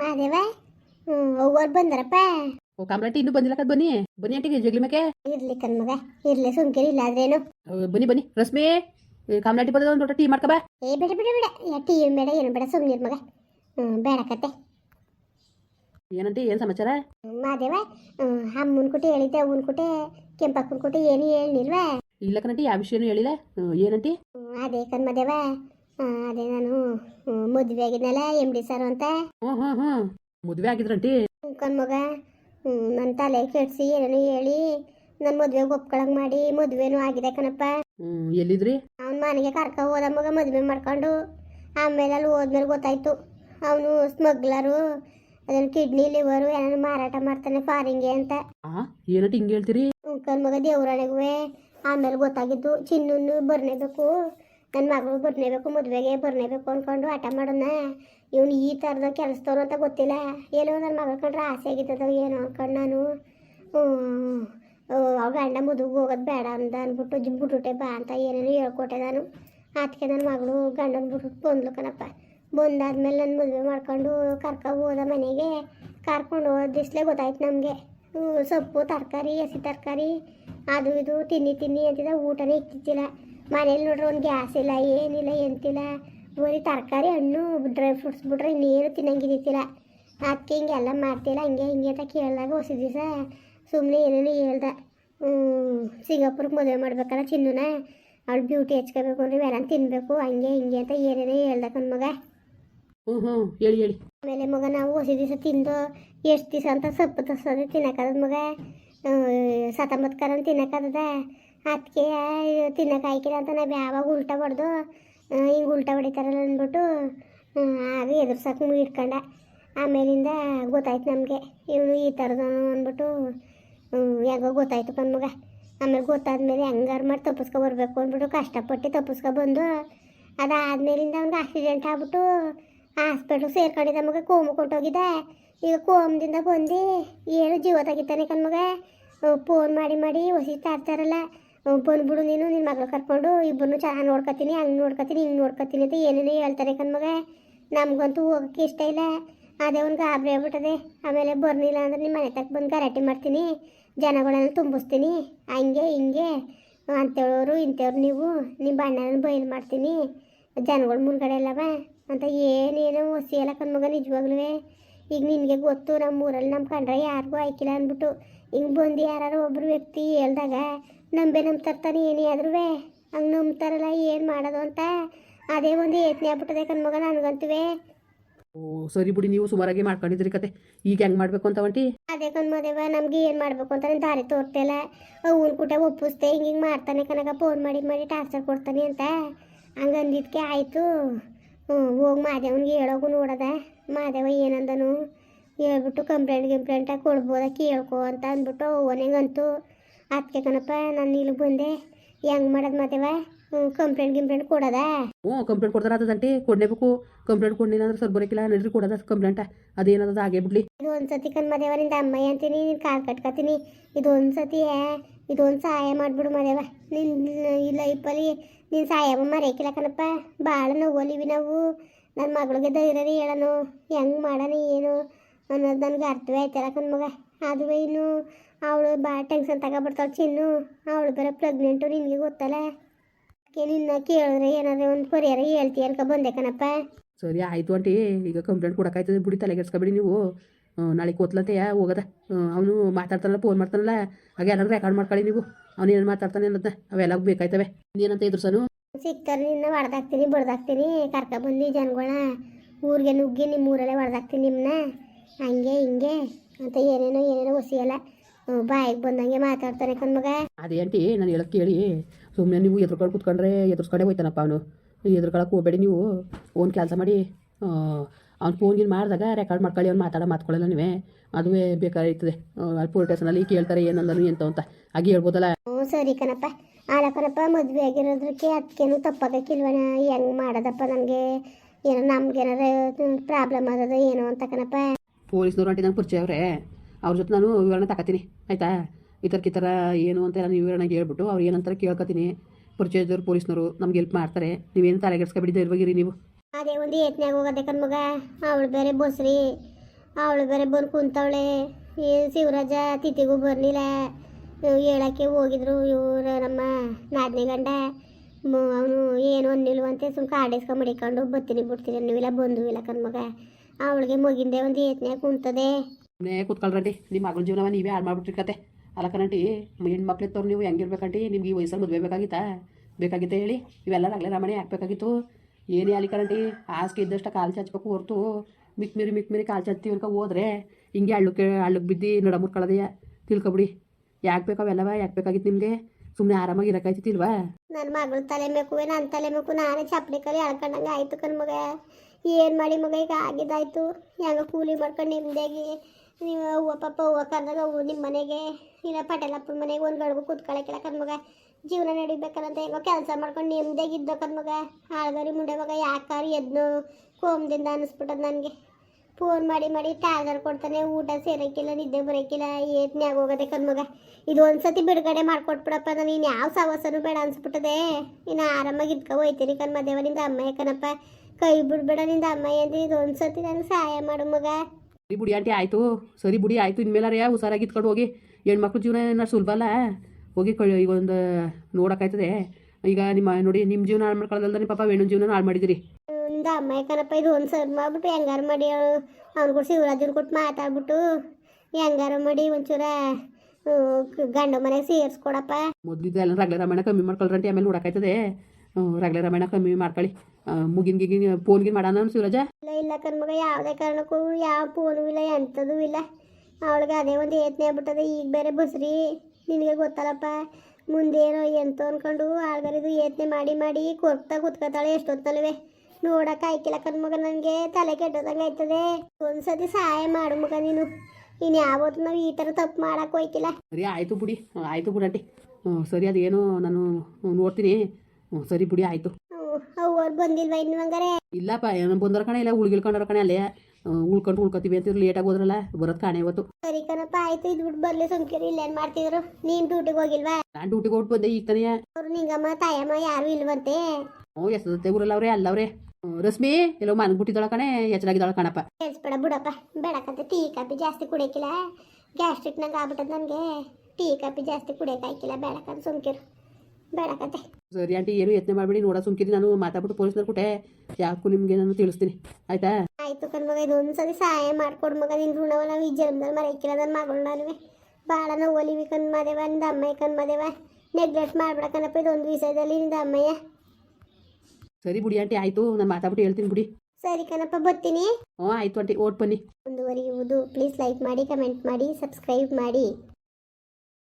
ಮಾದೇವ? ಅವ್ವರು ಬಂದರಪ್ಪ? ಓ ಕಾಮ್ರಾಟಿ ಇನ್ನೂ ಬಂದಿಲ್ಲ ಕದ್ ಬನ್ನಿ. ಬನ್ನಿ ಆಂಟಿಗೆ ಜಗ್ಲಿ ಮಗ ಇರ್ಲಿ ಕಣ್ಮಗ ಇರ್ಲಿ ಸುಮ್ಕಿರಿ ಇಲ್ಲ ಆದ್ರೇನು ಏನು ಬನ್ನಿ ಬನ್ನಿ. ರಶ್ಮಿ ಕಾಮ್ರಾಟಿ ಬಂದ ಒಂದು ಟೀ ಮಾಡ್ಕಬ ಏ ಬೇಡ ಬೇಡ ಬೇಡ. ಟೀ ಏನು ಬೇಡ ಏನು ಬೇಡ ಸುಮ್ನಿರ್ ಮಗ. ಬೇಡ ಕತೆ. ಏನಂತೆ ಏನು ಸಮಾಚಾರ? ಮಾದೇವ ಅಮ್ಮನ ಕುಟಿ ಹೇಳಿದ್ದೆ ಅವನ ಕುಟೆ ಕೆಂಪಕ್ಕನ ಕುಟಿ ಏನು ಹೇಳಿಲ್ವಾ? ಇಲ್ಲ ಕಣಂಟಿ ಯಾವ ವಿಷಯನೂ ಹೇಳಿಲ್ಲ. ಏನಂತಿ? ಅದೇ ಕಣ್ಮದೇವ ಅದೇ ನಾನು ಮದ್ವೆ ಆಗಿದ್ನಲ್ಲ ಎಂ ಡಿ ಸರ್ ಅಂತ. ಹ್ಞೂ ಹ್ಞೂ ಹ್ಞೂ ಮದುವೆ ಆಗಿದ್ರಂಟಿ? ಕಣ್ಮಗ ನನ್ನ ತಲೆ ಕೆಡ್ಸಿ ಏನೇನು ಹೇಳಿ ನನ್ನ ಮದುವೆಗೆ ಒಪ್ಕೊಳಂಗ್ ಮಾಡಿ ಮದ್ವೆನು ಆಗಿದೆ ಕಣಪ್ಪ. ಹ್ಞೂ ಎಲ್ಲಿದ್ರಿ? ಅವ್ನ ಮನೆಗೆ ಕರ್ಕ ಹೋದ ಮಗ ಮದ್ವೆ ಮಾಡ್ಕೊಂಡು ಆಮೇಲೆ ಅಲ್ಲಿ ಹೋದ್ಮೇಲೆ ಗೊತ್ತಾಯ್ತು. ಅವನು ಸ್ಮಗ್ಲರು ಅದನ್ನ ಕಿಡ್ನಿ ಲಿವರು ಏನಾದ್ರು ಮಾರಾಟ ಮಾಡ್ತಾನೆ ಫಾರಿಂಗೆ ಅಂತ. ಆ ಹಿಂಗ್ ಹಿಂಗೆ ಹೇಳ್ತೀರಿ? ಕಣ್ ಮಗ ದೇವ್ರಣೆಗೂ ಆಮೇಲೆ ಗೊತ್ತಾಗಿದ್ದು ಚಿನ್ನು ಬರ್ನೇಬೇಕು. ನನ್ನ ಮಗಳು ಬರ್ನೇಬೇಕು, ಮದುವೆಗೆ ಬರ್ನೇಬೇಕು ಅಂದ್ಕೊಂಡು ಆಟ ಮಾಡೋಣ ಇವನು ಈ ಥರದ ಕೆಲಸದವ್ರು ಅಂತ ಗೊತ್ತಿಲ್ಲ. ಏನೋ ನನ್ನ ಮಗಳ ಕಂಡ್ರೆ ಆಸೆ ಆಗಿದ್ದದ ಏನೋ ಅಂದ್ಕೊಂಡು ನಾನು ಅವ್ರ ಗಂಡ ಮದುವೆಗೆ ಹೋಗೋದು ಬೇಡ ಅಂತ ಅಂದ್ಬಿಟ್ಟು ಜಿ ಬಿಟ್ಬಿಟ್ಟೆ ಬಾ ಅಂತ ಏನೇನೋ ಹೇಳ್ಕೊಟ್ಟೆ ನಾನು. ಅದಕ್ಕೆ ನನ್ನ ಮಗಳು ಗಂಡನ ಬಿಟ್ಬಿಟ್ಟು ಬಂದ್ಲು ಕಣಪ್ಪ. ಬಂದಾದ್ಮೇಲೆ ನನ್ನ ಮದುವೆ ಮಾಡ್ಕೊಂಡು ಕರ್ಕ ಹೋದ ಮನೆಗೆ ಕರ್ಕೊಂಡು ಹೋದ ದಿಸ್ಲೇ ಗೊತ್ತಾಯ್ತು ನಮಗೆ. ಸೊಪ್ಪು, ತರಕಾರಿ, ಹಸಿ ತರಕಾರಿ, ಅದು ಇದು ತಿನ್ನಿ ತಿನ್ನಿ ಅಂತಿದ್ದ ಊಟನೇ ಇತ್ತಿದ್ದಿಲ್ಲ ಮನೇಲಿ ನೋಡ್ರಿ ಒಂದು ಗ್ಯಾಸ್ ಇಲ್ಲ ಏನಿಲ್ಲ ಎಂತಿಲ್ಲ ಬರೀ ತರಕಾರಿ ಹಣ್ಣು ಡ್ರೈ ಫ್ರೂಟ್ಸ್ ಬಿಟ್ರೆ ಇನ್ನೇನು ತಿನ್ನಂಗಿದ್ದಿಲ್ಲ ಅದಕ್ಕೆ ಹಿಂಗೆಲ್ಲ ಮಾಡ್ತಿಲ್ಲ ಹಂಗೆ ಹಿಂಗೆ ಅಂತ ಕೇಳಿದಾಗ ಹೊಸ ದಿವಸ ಸುಮ್ಮನೆ ಏನೇನು ಹೇಳ್ದೆ. ಸಿಂಗಾಪುರಕ್ಕೆ ಮದುವೆ ಮಾಡ್ಬೇಕಲ್ಲ ಚಿನ್ನನ ಅವಳು ಬ್ಯೂಟಿ ಹೆಚ್ಕೋಬೇಕು ಅಂದ್ರೆ ಬೇರೆ ತಿನ್ನಬೇಕು ಹಂಗೆ ಹಿಂಗೆ ಅಂತ ಏನೇನೋ ಹೇಳ್ದೆ ಮಗ. ಹ್ಞೂ ಹ್ಞೂ ಹೇಳಿ ಹೇಳಿ. ಆಮೇಲೆ ಮಗ ನಾವು ಹೊಸ ದಿವಸ ತಿಂದು ಎಷ್ಟು ದಿವಸ ಅಂತ ಸೊಪ್ಪು ತರ್ಸೋದು ತಿನ್ನಕ್ಕದ ಮಗ. ಸತಂಬತ್ ಕರನ್ ತಿನ್ನಕ್ಕದ ಅದಕ್ಕೆ ತಿನ್ನಕ್ಕೆ ಆಯ್ಕಿಲ್ಲ ಅಂತ ನಾವು ಯಾವಾಗ ಉಲ್ಟ ಹೊಡೆದು ಹಿಂಗೆ ಉಲ್ಟ ಹೊಡಿತಾರಲ್ಲ ಅಂದ್ಬಿಟ್ಟು ಅದು ಎದುರ್ಸಕ್ಕೆ ಇಟ್ಕೊಂಡ. ಆಮೇಲಿಂದ ಗೊತ್ತಾಯ್ತು ನಮಗೆ, ಇವನು ಈ ಥರದವನು ಅಂದ್ಬಿಟ್ಟು ಯಾಕೋ ಗೊತ್ತಾಯ್ತು ಕಣ್ಮಗ ಆಮೇಲೆ ಗೊತ್ತಾದ್ಮೇಲೆ ಹೆಂಗಾರು ಮಾಡಿ ತಪ್ಪಿಸ್ಕೊ ಬರ್ಬೇಕು ಅಂದ್ಬಿಟ್ಟು ಕಷ್ಟಪಟ್ಟು ತಪ್ಪಿಸ್ಕೊ ಬಂದು, ಅದಾದ್ಮೇಲಿಂದ ಅವ್ನಿಗೆ ಆಕ್ಸಿಡೆಂಟ್ ಆಗ್ಬಿಟ್ಟು ಹಾಸ್ಪಿಟ್ಲ್ ಸೇರ್ಕೊಂಡಿದ್ದ ಮಗ, ಕೋಮು ಕೊಟ್ಟೋಗಿದ್ದ. ಈಗ ಕೋಮದಿಂದ ಬಂದು ಏನು ಜೀವ ತೆಗಿತಾನೆ ಕಣ್ಮಗ ಫೋನ್ ಮಾಡಿ ಮಾಡಿ ಹೊಸಿ ತಾರ್ತಾರಲ್ಲ. ಬಂದ್ಬಿಡು, ನೀನು ನಿನ್ನ ಮಗಳು ಕರ್ಕೊಂಡು ಇಬ್ಬರನ್ನು ಚೆನ್ನಾಗಿ ನೋಡ್ಕೊತೀನಿ, ಹಂಗೆ ನೋಡ್ಕೊತೀನಿ, ಹಿಂಗೆ ನೋಡ್ಕೊತೀನಿ ಅಂತ ಏನೇನೋ ಹೇಳ್ತಾರೆ ಕಣ್ಮಗ ನಮಗಂತೂ ಹೋಗೋಕ್ಕೆ ಇಷ್ಟ ಇಲ್ಲ. ಅದೇ ಒಂದು ಗಾಬರಿ ಆಗ್ಬಿಟ್ಟದೆ. ಆಮೇಲೆ ಬರ್ನಿಲ್ಲ ಅಂದ್ರೆ ನಿಮ್ಮ ಮನೆ ತಕ್ಕ ಬಂದು ಗಲಾಟೆ ಮಾಡ್ತೀನಿ. ಜನಗಳನ್ನ ತುಂಬಿಸ್ತೀನಿ. ಹಂಗೆ, ಹಿಂಗೆ, ಅಂಥೇಳೋರು ಇಂಥವ್ರು ನೀವು. ನಿಮ್ಮ ಬಣ್ಣನ ಬಯಲು ಮಾಡ್ತೀನಿ. ಜನಗಳು ಮುಂದ್ಗಡೆ ಎಲ್ಲವ ಅಂತ ಏನೇನೋ ಹೊಸಿ ಎಲ್ಲ ಕಣ್ಮಗ ನಿಜವಾಗ್ಲೂ. ಈಗ ನಿನಗೆ ಗೊತ್ತು ನಮ್ಮ ಊರಲ್ಲಿ ನಮ್ಮ ಕಂಡ್ರೆ ಯಾರಿಗೂ ಆಯ್ಕಿಲ್ಲ ಅಂದ್ಬಿಟ್ಟು. ಹಿಂಗೆ ಬಂದು ಯಾರು ಒಬ್ಬರು ವ್ಯಕ್ತಿ ಹೇಳ್ದಾಗ ನಂಬೆ ನಂಬ್ತಾರ್ತಾನೆ ಏನೇ ಆದ್ರೂ ಹಂಗೆ ನಂಬ್ತಾರಲ್ಲ ಏನು ಮಾಡೋದು ಅಂತ? ಅದೇ ಒಂದು ಏತ್ನೆ ಆಗ್ಬಿಟ್ಟದೆ ಕಣ್ಮಗ ನನಗಂತುವೆ. ಓ ಸರಿ ಬಿಡಿ ನೀವು ಸುಮಾರಾಗಿ ಮಾಡ್ಕೊಂಡಿದ್ರಿ ಕತೆ. ಈಗ ಹೆಂಗ್ ಮಾಡಬೇಕು ಅಂತ ಒಂಟಿ? ಅದೇ ಕಣ್ಮದೇವ ನಮ್ಗೆ ಏನು ಮಾಡ್ಬೇಕು ಅಂತ ನಾನು ದಾರಿ ತೋರ್ತಿಲ್ಲ ಅವನ ಕೂಟ ಒಪ್ಪಿಸ್ತೆ ಹಿಂಗೆ ಹಿಂಗೆ ಮಾಡ್ತಾನೆ ಕನಕ ಫೋನ್ ಮಾಡಿ ಮಾಡಿ ಟಾರ್ಚರ್ ಕೊಡ್ತಾನೆ ಅಂತ. ಹಂಗಂದಿದ್ಕೆ ಆಯಿತು. ಹ್ಞೂ ಹೋಗಿ ಮಾದೇವನಿಗೆ ಹೇಳೋಗು ನೋಡದ. ಮಾದೇವ ಏನಂದನು? ಹೇಳ್ಬಿಟ್ಟು ಕಂಪ್ಲೇಂಟ್ ಗಿಂಪ್ಲೇಂಟ ಕೊಡ್ಬೋದ ಕೇಳ್ಕೊ ಅಂತ ಅಂದ್ಬಿಟ್ಟು ಅವನಿಗಂತೂ ಅದಕ್ಕೆ ಕಣಪ್ಪ ನಾನು ಇಲ್ಲಿ ಬಂದೆ. ಹೆಂಗೆ ಮಾಡೋದು ಮಾದೇವ ಕಂಪ್ಲೇಂಟ್ ಗಿಂಪ್ಲೇಂಟ್ ಕೊಡದ? ಹ್ಞೂ ಕಂಪ್ಲೇಂಟ್ ಕೊಡ್ತಾರ ಅದಂಟಿ ಕೊಡ್ಲೇಬೇಕು ಕಂಪ್ಲೇಂಟ್ ಕೊಡ್ಲಿಲ್ಲ ಅಂದ್ರೆ ಸರ್ ಬರೋಕಿಲ್ಲ. ನಡ್ರಿ ಕೊಡೋದ ಕಂಪ್ಲೇಂಟ ಅದೇನದ ಹಾಗೆ ಬಿಡ್ಲಿ. ಇದು ಒಂದು ಕಣ್ ಮದೇವ ನಿಂದ ಅಮ್ಮಯ್ಯ ಅಂತೀನಿ ನೀನು ಕಾಲು ಕಟ್ಕೊತೀನಿ. ಇದು ಸತಿ ಇದೊಂದು ಸಹಾಯ ಮಾಡಿಬಿಡು ಮದೇವ ನಿನ್ನ ಈ ಲೈಫಲ್ಲಿ ನೀನು ಸಹಾಯ ಮರೆಯಕಿಲ್ಲ ಕಣಪ್ಪ. ಭಾಳ ನೋವಲಿವಿ ನಾವು. ನನ್ನ ಮಗಳಿಗೆ ಧೈರ್ಯ ಹೇಳನು. ಹೆಂಗೆ ಮಾಡೋಣ ಏನು? ಅನ್ನೋದು ನನಗೆ ಅರ್ಥವೇ ಆಯ್ತಲ್ಲ ಕಣ್ಮಗ ಅದು ಇನ್ನು ಅವಳು ಭಾಳ ಟೆನ್ಷನ್ ತಗೊಬಿಡ್ತಾಳೆ ಚಿನ್ನು. ಅವಳು ಬರೋ ಪ್ರೆಗ್ನೆಂಟು ನಿನಗೆ ಗೊತ್ತಲ್ಲ? ಅದಕ್ಕೆ ನಿನ್ನ ಕೇಳಿದ್ರೆ ಏನಾದ್ರೆ ಒಂದು ಪರಿಹಾರ ಹೇಳ್ತೀಯ ಅನ್ಕೊ ಬಂದೆ ಕಣಪ್ಪ. ಸರಿ ಆಯಿತು ಅಂಟಿ ಈಗ ಕಂಪ್ಲೇಂಟ್ ಕೊಡೋಕ್ಕಾಯ್ತದೆ. ಬಿಡಿ ತಲೆಗೆಡ್ಸ್ಕೊಬೇಡಿ ನೀವು. ನಾಳೆ ಕೂತ್ಲತ್ತೆ ಹೋಗದ. ಅವನು ಮಾತಾಡ್ತಾನಲ್ಲ ಫೋನ್ ಮಾಡ್ತಾನಲ್ಲ. ಹಾಗೆ ಏನಾದ್ರು ರೆಕಾರ್ಡ್ ಮಾಡ್ಕೊಳ್ಳಿ ನೀವು. ಅವ್ನು ಏನು ಮಾತಾಡ್ತಾನೆ ಅನ್ನೋದನ್ನ ಅವೆಲ್ಲ ಬೇಕಾಯ್ತವೆ. ಇನ್ನೇನಂತ ಎದುರ್ಸನು ಸಿಗ್ತಾರೆ ನಿನ್ನ ಹೊಡೆದಾಕ್ತೀನಿ ಬಡ್ದಾಕ್ತೀನಿ. ಕರ್ಕೊಬಂದು ಜನಗಳ ಊರಿಗೆ ನುಗ್ಗಿ ನಿಮ್ಮ ಊರಲ್ಲೇ ಹೊಡೆದಾಕ್ತೀನಿ ನಿಮ್ಮನ್ನ ಹಂಗೆ ಹಿಂಗೆ ಅಂತ ಏನೇನೋ ಏನೇನೋ ಹೊಸಿಯಲ್ಲ ಬಾಯಿಗೆ ಬಂದಂಗೆ ಮಾತಾಡ್ತಾನೆ ಕಣ್ಮಗ ಅದೇ ಆಂಟಿ ನಾನು ಹೇಳೋದು ಕೇಳಿ. ಸುಮ್ಮನೆ ನೀವು ಎದುರ್ಕೊಂಡು ಕೂತ್ಕೊಂಡ್ರೆ ಎದುರ್ಸ್ಕೊಂಡೇ ಹೋಯ್ತಾನಪ್ಪ ಅವನು. ಎದುರ್ಕೊಳಕ್ ಹೋಗ್ಬೇಡಿ ನೀವು. ಓನ್ ಕೆಲಸ ಮಾಡಿ. ಅವ್ನು ಫೋನ್ಗಿನ್ ಮಾಡಿದಾಗ ರೆಕಾರ್ಡ್ ಮಾಡ್ಕೊಳ್ಳಿ ಅವ್ನು ಮಾತಾಡೋ ಮಾತ್ಕೊಳ್ಳಲ್ಲ ನೀವೇ. ಅದುವೇ ಬೇಕಾಗಿರ್ತದೆ. ಅಲ್ಲಿ ಪೊಲೀಸ್ ಸ್ಟೇಷನಲ್ಲಿ ಕೇಳ್ತಾರೆ ಏನಂದನು ಎಂತ ಅಂತ. ಹಾಗೆ ಹೇಳ್ಬೋದಲ್ಲ? ಹ್ಞೂ ಸರಿ ಕಣಪ್ಪ. ಆಳ ಕಣಪ್ಪ ಮದುವೆ ಆಗಿರೋದಕ್ಕೆ ಅದಕ್ಕೇನು ತಪ್ಪಾಗಕ್ಕಿಲ್ವನ? ಹೆಂಗೆ ಮಾಡೋದಪ್ಪ ನನಗೆ ಏನೋ ನಮ್ಗೇನಾರ ಪ್ರಾಬ್ಲಮ್ ಆಗೋದು ಏನೋ ಅಂತ ಕಣಪ್ಪ. ಪೊಲೀಸ್ನವ್ರು ಆಂಟಿ ನಂಗೆ ಪರಿಚಯ ಅವರೇ. ಜೊತೆ ನಾನು ವಿವರಣೆ ತಗೋತೀನಿ ಆಯಿತಾ? ಈ ಥರಕ್ಕೆ ಈ ಥರ ಏನು ಅಂತ ನಾನು ವಿವರಣೆ ಹೇಳ್ಬಿಟ್ಟು ಅವ್ರು ಏನಂತಾರೆ ಕೇಳ್ಕೊತೀನಿ. ಪರಿಚಯದವ್ರು, ಪೊಲೀಸ್ನವರು ನಮ್ಗೆ ಹೆಲ್ಪ್ ಮಾಡ್ತಾರೆ. ನೀವೇನು ತಲೆಗೆಡ್ಸ್ಕೊಬಿಡಿ ಧೈರ್ಯವಾಗಿರಿ ನೀವು? ಅದೇ ಒಂದು ಏತ್ನಾಗ ಹೋಗೋದೆ ಕಣ್ಮಗ ಅವಳು ಬೇರೆ ಬಸ್ರಿ. ಅವಳು ಬೇರೆ ಬಂದು ಕುಂತವಳೆ. ಏನು ಶಿವರಾಜ ತಿಥಿಗೂ ಬರಲಿಲ್ಲ. ಹೇಳಕ್ಕೆ ಹೋಗಿದ್ರು ಇವರು ನಮ್ಮ ನಾದನೇ ಗಂಡ. ಅವನು ಏನು ಅನ್ನಿಲ್ವಂತೆ ಸುಮ್ ಕಾಡೇಸ್ಕೊಂಡ್ ಮಡಿಕೊಂಡು ಬತ್ತೀನಿ ಬಿಡ್ತೀನಿ ಅನ್ನುವಿಲ್ಲ ಬಂದು ಇಲ್ಲ ಕಣ್ಮಗ ಅವಳಿಗೆ ಮಗಿಂದೆ ಒಂದು ಏತ್ನೇ ಕುಂತದೆ ಸುಮ್ಮನೆ ಕೂತ್ಕೊಳ್ರಂಟಿ ನಿಮ್ಮ ಮಗಳ ಜೀವನವ ನೀವೇ ಹಾಳು ಮಾಡ್ಬಿಟ್ರಿ ಕತೆ. ಅಲ್ಲ ಕಣಂಟಿ ಹೆಣ್ಮಕ್ಳು ಇತ್ತವ್ರು ನೀವು ಹೆಂಗಿರ್ಬೇಕಂಟಿ ನಿಮ್ಗೆ ಈ ವಯಸ್ಸಲ್ಲಿ ಮದುವೆ ಬೇಕಾಗಿತ್ತಾ? ಬೇಕಾಗಿತ್ತ ಹೇಳಿ? ಇವೆಲ್ಲ ರಗಳೆ ರಾಮಣೆ ಹಾಕ್ಬೇಕಾಗಿತ್ತು ಏನೇ ಅಲ್ಲಿ ಕಣಂಟಿ ಹಾಸಿಗೆ ಇದ್ದಷ್ಟು ಕಾಲು ಚಾಚ್ಬೇಕು ಹೊರತು. ಮಿಕ್ ಮೀರಿ ಮಿಕ್ ಮೀರಿ ಕಾಲು ಚಾಚ್ತೀವಿ ಅನ್ಕೊ ಹೋದ್ರೆ ಹಿಂಗೆ ಹಳ್ಳಕ್ಕೆ ಹಳ್ಳಕ್ಕೆ ಬಿದ್ದು ನಡ ಮುರ್ಕೊಳ್ಳೋದೆಯ ತಿಳ್ಕೊಬಿಡಿ. ಯಾಕೆ ಬೇಕು ಅವೆಲ್ಲವ? ಯಾಕೆ ಬೇಕಾಗಿತ್ತು ನಿಮಗೆ? ಸುಮ್ಮನೆ ಆರಾಮಾಗಿ ಇರೋಕ್ಕಾಯ್ತಿಲ್ವಾ ನನ್ನ ಮಗಳು ತಲೆ ಮೇಕುವೆ ನನ್ನ ತಲೆ ಮೇಕು ನಾನೇ ಚಪ್ಪಲಿ ಕಲಿ ಅಳ್ಕೊಂಡಂಗೆ ಆಯ್ತು ಕಣ್ ಮಗ. ಏನು ಮಾಡಿ ಮಗ ಈಗ ಆಗಿದ್ದಾಯ್ತು. ಹೆಂಗ ಕೂಲಿ ಮಾಡ್ಕೊಂಡು ನಿಮ್ದೇಗಿ ನೀವು ಅವ್ವ ಪಾಪ ಅವ್ವ ಕರೆದಾಗ ಹೂವು ನಿಮ್ಮ ಮನೆಗೆ. ಇಲ್ಲ ಪಟೇಲಪ್ಪನ ಮನೆಗೆ ಒಂದು ಗಡ್ಗು ಕೂತ್ಕೊಳ್ಳೋಕಿಲ್ಲ ಕದ್ ಮಗ. ಜೀವನ ನಡಿಬೇಕಂತ ಹೆಂಗೋ ಕೆಲಸ ಮಾಡ್ಕೊಂಡು ನಿಮ್ದಾಗಿ ಇದ್ದೋ ಕಣ್ ಮಗ. ಆಳ್ಗರಿ ಮುಂಡೆ ಮಗ ಯಾಕಾರ ಎದ್ನು ಕೋಮದಿಂದ ಅನಿಸ್ಬಿಟ್ಟದ ನನಗೆ. ಫೋನ್ ಮಾಡಿ ಮಾಡಿ ಟ್ಯಾಬ್ಲೆಟ್ ಕೊಡ್ತಾನೆ, ಊಟ ಸೇರಕ್ಕಿಲ್ಲ, ನಿದ್ದೆ ಬರೋಕ್ಕಿಲ್ಲ, ಏತ್ನ್ಯಾಗ ಹೋಗೋದೆ ಕಣ್ಮಗ ಇದು ಒಂದ್ಸತಿ ಬಿಡುಗಡೆ ಮಾಡ್ಕೊಟ್ಬಿಡಪ್ಪ ನಾನು ಇನ್ನು ಯಾವ ಸವಸನು ಬೇಡ ಅನ್ಸ್ಬಿಟ್ಟದೆ. ಇನ್ನು ಆರಾಮಾಗಿ ಇದ್ಕೊ ಹೋಯ್ತೀನಿ ಕಣ್ ಮದೇವ ಅಮ್ಮ ಯಾಕನಪ್ಪ? ಕೈ ಬಿಡ್ಬೇಡ ನಿಂದ ಅಮ್ಮಯ್ಯ ಅಂತ ಇದು ಒಂದ್ಸತಿ ನನಗೆ ಸಹಾಯ ಮಾಡು ಮಗ. ಸರಿ ಬುಡಿ ಆಂಟಿ ಆಯಿತು. ಸರಿ ಬುಡಿ ಆಯಿತು. ಇನ್ಮೇಲಾರೆ ಹುಷಾರಾಗಿ ಇತ್ಕೊಂಡು ಹೋಗಿ. ಹೆಣ್ಮಕ್ಳು ಜೀವನ ಏನಾರು ಸುಲಭ ಅಲ್ಲ? ಹೋಗಿ ಕ ಈಗ ಒಂದು ನೋಡೋಕ್ಕಾಯ್ತದೆ. ಈಗ ನಿಮ್ಮ ನೋಡಿ ನಿಮ್ಮ ಜೀವನ ಹಾಳು ಮಾಡ್ಕೊಳ್ಳೋದಲ್ದ ನಿಮ್ಮ ಪಾಪ ಹೆಣ್ಣು ಜೀವನ ಹಾಳು ಮಾಡಿದಿರಿ. ನಿಂದ ಅಮ್ಮಯ್ಯ ಕಣಪ್ಪ ಇದು ಒಂದು ಸರ್ ಮಾಡ್ಬಿಟ್ಟು ಹೆಂಗಾರು ಮಾಡಿ ಅವ್ನು ಕೂಡ ಶಿವರಾಜನ್ ಕೊಟ್ಟು ಮಾತಾಡ್ಬಿಟ್ಟು ಹೆಂಗಾರು ಮಾಡಿ ಒಂಚೂರ ಗಂಡ ಮನೆಗೆ ಸೇರಿಸ್ಕೊಡಪ್ಪ. ಮೊದ್ಲಿದ್ದ ಎಲ್ಲ ರಗಳೆ ರಾಮಾಯಣ ಕಮ್ಮಿ ಮಾಡ್ಕೊಳ್ರಂಟಿ ಆಮೇಲೆ ನೋಡೋಕ್ಕಾಯ್ತದೆ. ರಗಳೆ ರಮಣ ಕಮ್ಮಿ ಮಾಡ್ಕೊಳ್ಳಿ ಮುಗಿನ್ ಗಿಗಿನ್ ಫೋನ್ಗಿನ್ ಮಾಡೋಣ ಶಿವರಾಜ ಇಲ್ಲ ಇಲ್ಲ ಕಣ್ಮಗ ಯಾವುದೇ ಕಾರಣಕ್ಕೂ ಯಾವ ಫೋನು ಇಲ್ಲ ಎಂಥದ್ದು ಇಲ್ಲ. ಅವಳಿಗೆ ಅದೇ ಒಂದು ಏತ್ನೆ ಆಗ್ಬಿಟ್ಟದೆ ಈಗ ಬೇರೆ ಬಸ್ರಿ ನಿನಗೆ ಗೊತ್ತಲ್ಲಪ್ಪ. ಮುಂದೇನೋ ಎಂತ ಅನ್ಕೊಂಡು ಆಳ್ಗರಿದು ಏತ್ನೆ ಮಾಡಿ ಮಾಡಿ ಕೊರ್ತಾ ಕುತ್ಕೊತಾಳೆ ಎಷ್ಟೊತ್ತಲ್ವೇ. ನೋಡಕ್ಕೆ ಆಯ್ಕಿಲ್ಲ ಕಣ್ಮಗ ನನಗೆ ತಲೆ ಕೆಟ್ಟದಂಗೆ ಆಯ್ತದೆ. ಒಂದ್ಸತಿ ಸಹಾಯ ಮಾಡು ಮಗ ನೀನು. ಇನ್ನು ಯಾವತ್ತು ನಾವು ಈ ಥರ ತಪ್ಪು ಮಾಡೋಕೆ ಹೋಯ್ಕಿಲ್ಲ. ಸರಿ ಆಯಿತು ಬಿಡಿ. ಆಯಿತು ಬಿಡಂಟಿ. ಸರಿ ಅದೇನು ನಾನು ನೋಡ್ತೀನಿ. ಹ್ಞೂ ಸರಿ ಬಿಡಿ ಆಯ್ತು. ಅವ್ರು ಬಂದಿಲ್ವಾ ಇನ್ನು ಹಂಗಾರೆ? ಇಲ್ಲಪ್ಪ ಏನು ಬಂದ್ರ ಕಣೆ ಇಲ್ಲ ಉಳ್ಗಿಳ್ಕೊಂಡರ ಕಣೆ ಅಲ್ಲೇ. ಉಳ್ಕೊಂಡು ಉಳ್ಕೊತೀವಿ ಅಂತ ಲೇಟ್ ಆಗೋದ್ರಲ್ಲ ಬರೋದು ಕಾಣೆ ಇವತ್ತು. ಸರಿ ಕಣಪ್ಪ ಆಯ್ತು ಇದ್ಬಿಟ್ಟು ಬರ್ಲಿ ಸುಮ್ಕಿರಿ ಇಲ್ಲೇನ್ ಮಾಡ್ತಿದ್ರು? ನೀನ್ ಡ್ಯೂಟಿಗೆ ಹೋಗಿಲ್ವಾ? ನಾನು ಡ್ಯೂಟಿಗೆ ಹೊಟ್ಟು ಬಂದೆ ಈಗ ತಾನೇ. ಅವ್ರು ನಿಂಗಮ್ಮ ತಾಯಮ್ಮ ಯಾರು ಇಲ್ವಂತೆ? ಹ್ಞೂ ಎಷ್ಟೊತ್ತೆ ಊರಲ್ಲ ಅವ್ರೆ ಅಲ್ಲವ್ರೆ ರಶ್ಮಿ ಎಲ್ಲೋ ಮನ್ಬಿಟ್ಟಿದ್ದಾಳ ಕಣೆ ಎಚ್ಚರಾಗಿದ್ದಾಳ ಕಣಪ್ಪ. ಬೇಡ ಬಿಡಪ್ಪ ಬೇಡಕ್ಕಂತ ಟೀ ಕಾಫಿ ಜಾಸ್ತಿ ಕುಡಿಯಕಿಲ್ಲ. ಗ್ಯಾಸ್ಟ್ರಿಕ್ ನಂಗೆ ಆಗ್ಬಿಟ್ಟದ ನನಗೆ. ಟೀ ಕಾಫಿ ಜಾಸ್ತಿ ಕುಡಿಯೋಕ್ಕಾಯ್ಕಿಲ್ಲ ಬೇಡಕ್ಕಂತ ಸುಮ್ಕಿರು. ಬೆಳಕಂತೆ ಸರಿ ಆಂಟಿ ಏನು ಯತ್ನ ಮಾಡಬೇಡಿ ನೋಡ ಸುಮ್ಕಿರಿ ನಾನು ಮಾತಾಡ್ಬಿಟ್ಟು ಪೊಲೀಸ್ನವ್ರು ಕೊಟ್ಟೆ. ಯಾಕೂ ನಿಮಗೆ ನಾನು ತಿಳಿಸ್ತೀನಿ. ಆಯ್ತಾ? ಆಯ್ತು ಕಣ್ಮಗ ಇದೊಂದು ಸರಿ ಸಹಾಯ ಮಾಡ್ಕೊಡ್ ಮಗ ನಿನ್ನ ಋಣವ ನಾವು ಈ ಜನ್ಮದಲ್ಲಿ ಮರೆಯಕ್ಕಿಲ್ಲ ನನ್ನ ಮಗಳು ನಾನು ಭಾಳ ನಾವು ಒಲಿವಿ ಕಣ್ ಮದೇವ ನಿಂದ ಅಮ್ಮಯ್ಯ ಕಣ್ ಮದೇವ. ನೆಗ್ಲೆಕ್ಟ್ ಮಾಡ್ಬೇಡ ಇದು ಇದೊಂದು ವಿಷಯದಲ್ಲಿ ನಿಂದ ಅಮ್ಮಯ್ಯ. ಸರಿ ಬಿಡಿ ಆಂಟಿ ಆಯ್ತು ನಾನು ಮಾತಾಡ್ಬಿಟ್ಟು ಹೇಳ್ತೀನಿ ಬಿಡಿ. ಸರಿ ಕಣಪ್ಪ ಬರ್ತೀನಿ. ಹ್ಞೂ ಆಯ್ತು ಆಂಟಿ ಓಟ್ ಬನ್ನಿ. ಮುಂದುವರಿಯುವುದು. ಪ್ಲೀಸ್ ಲೈಕ್ ಮಾಡಿ ಕಮೆಂಟ್ ಮಾಡಿ ಸಬ್ಸ್ಕ್ರೈಬ್ ಮಾಡಿ.